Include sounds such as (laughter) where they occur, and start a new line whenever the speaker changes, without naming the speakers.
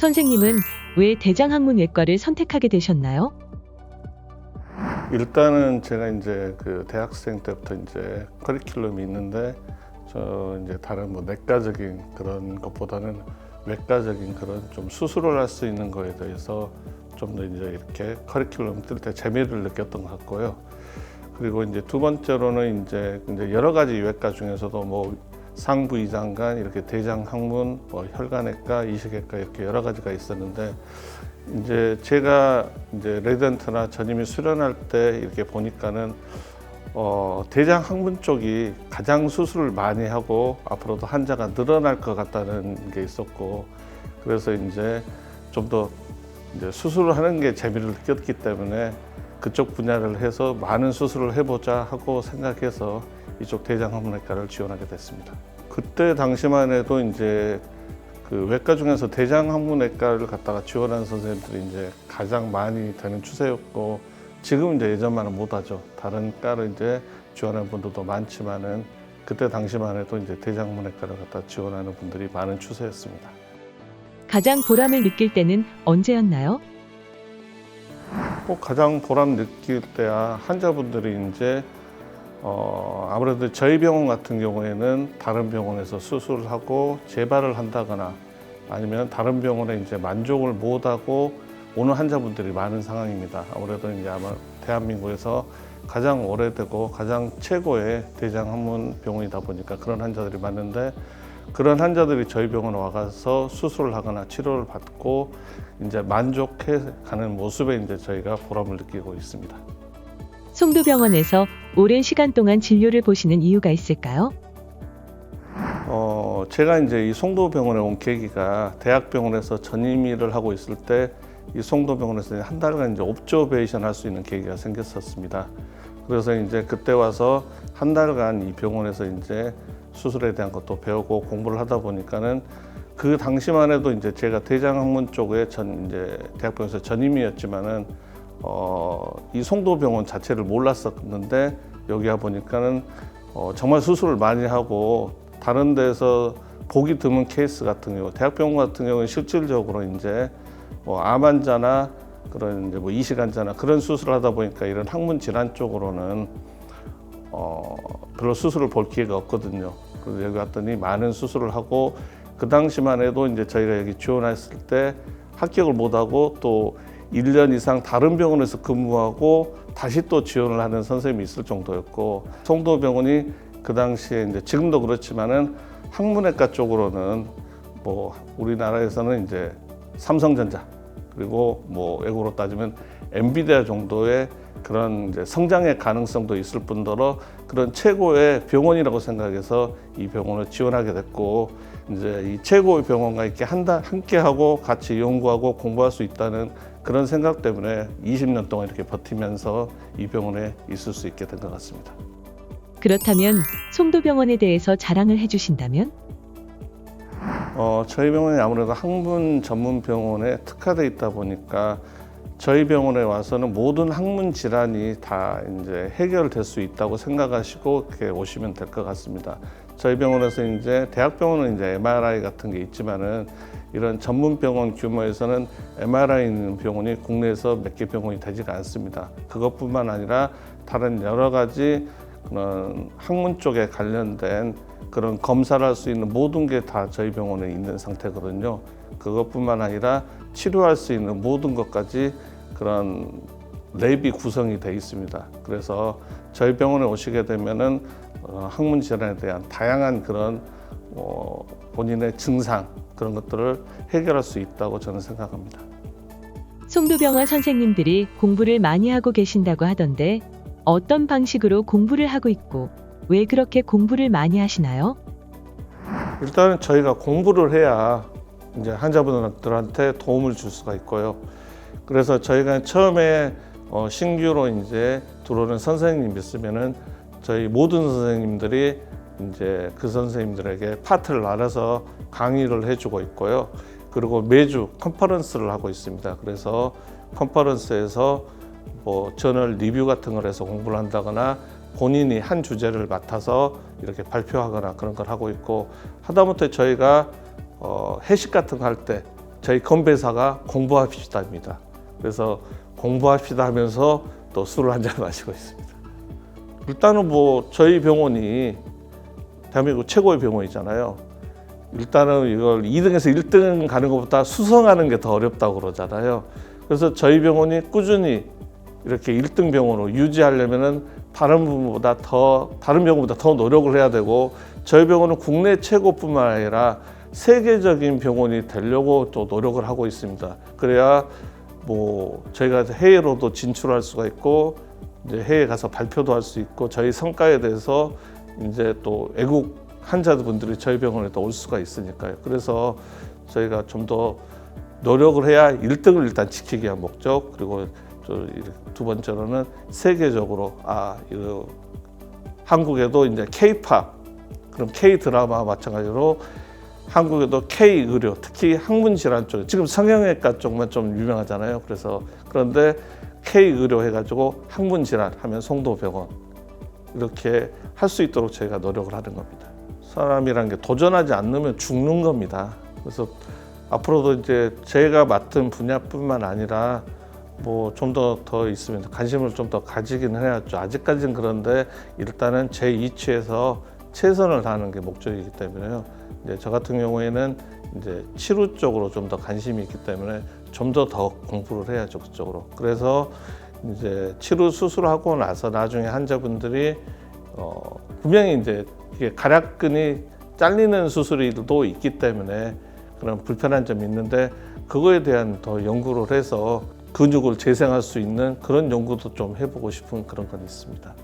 선생님은 왜 대장학문외과를 선택하게 되셨나요?
일단은 제가 이제 그 대학생 때부터 이제 커리큘럼이 있는데 저 이제 다른 뭐 내과적인 그런 것보다는 외과적인 그런 좀 수술을 할 수 있는 거에 대해서 좀 더 이제 이렇게 커리큘럼 뜰 때 재미를 느꼈던 것 같고요. 그리고 이제 두 번째로는 이제 여러 가지 외과 중에서도 뭐 상부이장관 이렇게 대장 학문, 뭐 혈관외과, 이식외과 이렇게 여러 가지가 있었는데 이제 제가 이제 레지던트나 전임이 수련할 때 이렇게 보니까는 어, 대장 항문 쪽이 가장 수술을 많이 하고 앞으로도 환자가 늘어날 것 같다는 게 있었고 그래서 이제 좀 더 이제 수술을 하는 게 재미를 느꼈기 때문에 그쪽 분야를 해서 많은 수술을 해보자 하고 생각해서 이쪽 대장 항문외과를 지원하게 됐습니다. 그때 당시만 해도 이제 그 외과 중에서 대장 항문외과를 갖다가 지원하는 선생님들이 이제 가장 많이 되는 추세였고 지금 이제 예전만은 못하죠. 다른 과를 이제 지원하는 분들도 많지만은 그때 당시만 해도 이제 대장 항문외과를 갖다 지원하는 분들이 많은 추세였습니다.
가장 보람을 느낄 때는 언제였나요?
꼭 가장 보람 느낄 때야 환자분들이 이제 어 아무래도 저희 병원 같은 경우에는 다른 병원에서 수술을 하고 재발을 한다거나 아니면 다른 병원에 이제 만족을 못하고 오는 환자분들이 많은 상황입니다. 아무래도 이제 아마 대한민국에서 가장 오래되고 가장 최고의 대장 항문 병원이다 보니까 그런 환자들이 많은데 그런 환자들이 저희 병원에 와가서 수술을 하거나 치료를 받고 이제 만족해 가는 모습에 이제 저희가 보람을 느끼고 있습니다.
송도병원에서 오랜 시간 동안 진료를 보시는 이유가 있을까요?
어, 제가 이제 이 송도병원에 온 계기가 대학병원에서 전임의를 하고 있을 때 이 송도병원에서 한 달간 이제 옵저베이션 할 수 있는 계기가 생겼었습니다. 그래서 이제 그때 와서 한 달간 이 병원에서 이제 수술에 대한 것도 배우고 공부를 하다 보니까는 그 당시만 해도 이제 제가 대장학문 쪽에 전 이제 대학병원에서 전임이었지만은 어, 이 송도병원 자체를 몰랐었는데 여기 와 보니까는 어, 정말 수술을 많이 하고 다른 데서 보기 드문 케이스 같은 경우 대학병원 같은 경우는 실질적으로 이제 뭐 암 환자나 그런 이제 뭐 이식 환자나 그런 수술을 하다 보니까 이런 항문 질환 쪽으로는 어, 별로 수술을 볼 기회가 없거든요. 그래서 여기 왔더니 많은 수술을 하고 그 당시만 해도 이제 저희가 여기 지원했을 때 합격을 못하고 또 1년 이상 다른 병원에서 근무하고 다시 또 지원을 하는 선생님이 있을 정도였고 송도병원이 그 당시에 이제 지금도 그렇지만은 항문외과 쪽으로는 뭐 우리나라에서는 이제 삼성전자 그리고 뭐 외국으로 따지면 엔비디아 정도의 그런 이제 성장의 가능성도 있을 뿐더러 그런 최고의 병원이라고 생각해서 이 병원을 지원하게 됐고 이제 이 최고의 병원과 이렇게 한다 함께 하고 같이 연구하고 공부할 수 있다는 그런 생각 때문에 20년 동안 이렇게 버티면서 이 병원에 있을 수 있게 된 것 같습니다.
그렇다면 송도병원에 대해서 자랑을 해주신다면?
어, 저희 병원이 아무래도 항문 전문 병원에 특화돼 있다 보니까 저희 병원에 와서는 모든 항문 질환이 다 이제 해결될 수 있다고 생각하시고 이렇게 오시면 될 것 같습니다. 저희 병원에서 이제 대학병원은 이제 MRI 같은 게 있지만은 이런 전문 병원 규모에서는 MRI 있는 병원이 국내에서 몇 개 병원이 되지가 않습니다. 그것뿐만 아니라 다른 여러 가지 그런 학문 쪽에 관련된 그런 검사를 할 수 있는 모든 게 다 저희 병원에 있는 상태거든요. 그것뿐만 아니라 치료할 수 있는 모든 것까지 그런 랩이 구성이 돼 있습니다. 그래서 저희 병원에 오시게 되면은 어, 항문 질환에 대한 다양한 그런 어, 본인의 증상 그런 것들을 해결할 수 있다고 저는 생각합니다.
송도병원 선생님들이 공부를 많이 하고 계신다고 하던데 어떤 방식으로 공부를 하고 있고 왜 그렇게 공부를 많이 하시나요?
일단은 저희가 공부를 해야 이제 환자분들한테 도움을 줄 수가 있고요. 그래서 저희가 처음에 어, 신규로 이제 들어오는 선생님 있으면은 저희 모든 선생님들이 이제 그 선생님들에게 파트를 나눠서 강의를 해주고 있고요. 그리고 매주 컨퍼런스를 하고 있습니다. 그래서 컨퍼런스에서 뭐 저널 리뷰 같은 걸 해서 공부를 한다거나 본인이 한 주제를 맡아서 이렇게 발표하거나 그런 걸 하고 있고 하다못해 저희가 어, 회식 같은 거 할 때 저희 건배사가 공부합시다입니다. 그래서 공부합시다 하면서 또 술을 한 잔 (laughs) 마시고 있습니다. 일단은 뭐 저희 병원이 대한민국 최고의 병원이잖아요. 일단은 이걸 2등에서 1등 가는 것보다 수성하는 게 더 어렵다고 그러잖아요. 그래서 저희 병원이 꾸준히 이렇게 1등 병원으로 유지하려면은 다른 부분보다 더 다른 병원보다 더 노력을 해야 되고 저희 병원은 국내 최고뿐만 아니라 세계적인 병원이 되려고 또 노력을 하고 있습니다. 그래야 뭐 저희가 해외로도 진출할 수가 있고 이제 해외 가서 발표도 할 수 있고 저희 성과에 대해서 이제 또 외국 환자분들이 저희 병원에 또 올 수가 있으니까요. 그래서 저희가 좀 더 노력을 해야 1등을 일단 지키기 위한 목적 그리고 저두 번째로는 세계적으로 아 이거 한국에도 이제 K-팝 그럼 K 드라마와 마찬가지로 한국에도 K 의료 특히 항문 질환 쪽 지금 성형외과 쪽만 좀 유명하잖아요. 그래서 그런데 K 의료 해가지고 항문 질환 하면 송도병원 이렇게 할 수 있도록 저희가 노력을 하는 겁니다. 사람이란 게 도전하지 않으면 죽는 겁니다. 그래서 앞으로도 이제 제가 맡은 분야뿐만 아니라 뭐 좀 더더 있으면 관심을 좀 더 가지긴 해야죠. 아직까지는 그런데 일단은 제 이치에서 최선을 다하는 게 목적이기 때문에요. 이제 저 같은 경우에는 이제 치료 쪽으로 좀 더 관심이 있기 때문에 좀 더더 공부를 해야죠 그쪽으로. 그래서 이제 치료 수술하고 나서 나중에 환자분들이 어 분명히 이제 이게 가략근이 잘리는 수술도 있기 때문에 그런 불편한 점이 있는데 그거에 대한 더 연구를 해서 근육을 재생할 수 있는 그런 연구도 좀 해보고 싶은 그런 건 있습니다.